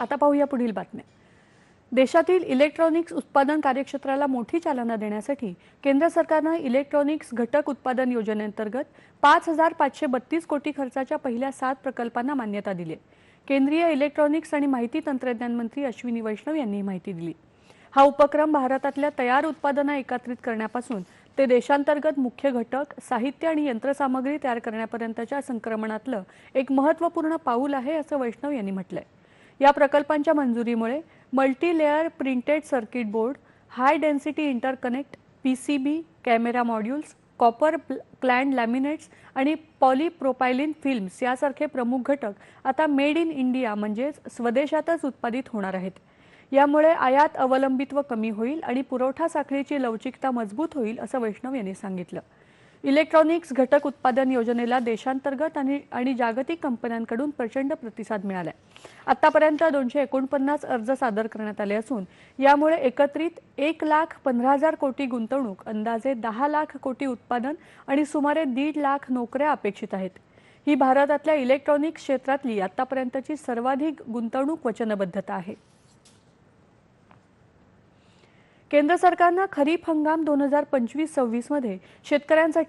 आता पाहूया पुढील बातम्या. देशातील इलेक्ट्रॉनिक्स उत्पादन कार्यक्षेत्राला मोठी चालना देण्यासाठी केंद्र सरकारनं इलेक्ट्रॉनिक्स घटक उत्पादन योजनेअंतर्गत पाच हजार पाचशे बत्तीस कोटी खर्चाच्या पहिल्या सात प्रकल्पांना मान्यता दिली केंद्रीय इलेक्ट्रॉनिक्स आणि माहिती तंत्रज्ञान मंत्री अश्विनी वैष्णव यांनी ही माहिती दिली. हा उपक्रम भारतातल्या तयार उत्पादनं एकत्रित करण्यापासून ते देशांतर्गत मुख्य घटक साहित्य आणि यंत्रसामग्री तयार करण्यापर्यंतच्या संक्रमणातलं एक महत्त्वपूर्ण पाऊल आहे असं वैष्णव यांनी म्हटलंय. या प्रकल्पांच्या मंजुरीमुळे multilayer printed circuit board high density interconnect P C B camera modules copper clad laminates आणि पॉलीप्रोपायलिन फिल्म्स यासारखे प्रमुख घटक आता मेड इन इंडिया म्हणजेच स्वदेशातच उत्पादित होणार आहेत. यामुळे आयात अवलंबित्व कमी होईल आणि पुरवठा साखळीची लवचिकता मजबूत होईल असं वैष्णव यांनी सांगितलं. इलेक्ट्रॉनिक्स घटक उत्पादन योजनेला देशांतर्गत आणि आणि जागतिक कंपन्यांकडून प्रचंड प्रतिसाद मिळाला आतापर्यंत दोनशे एकोणपन्नास अर्ज सादर करण्यात आले असून यामुळे एकत्रित एक लाख पंधरा हजार कोटी गुंतवणूक अंदाजे दहा लाख कोटी उत्पादन आणि सुमारे दीड लाख नोकऱ्या अपेक्षित आहेत. ही भारतातल्या इलेक्ट्रॉनिक क्षेत्रातली आतापर्यंतची सर्वाधिक गुंतवणूक वचनबद्धता आहे. केंद्र सरकारनं खरीप हंगाम दोन हजार पंचवीस सव्वीसमध्ये शेतकऱ्यांसाठी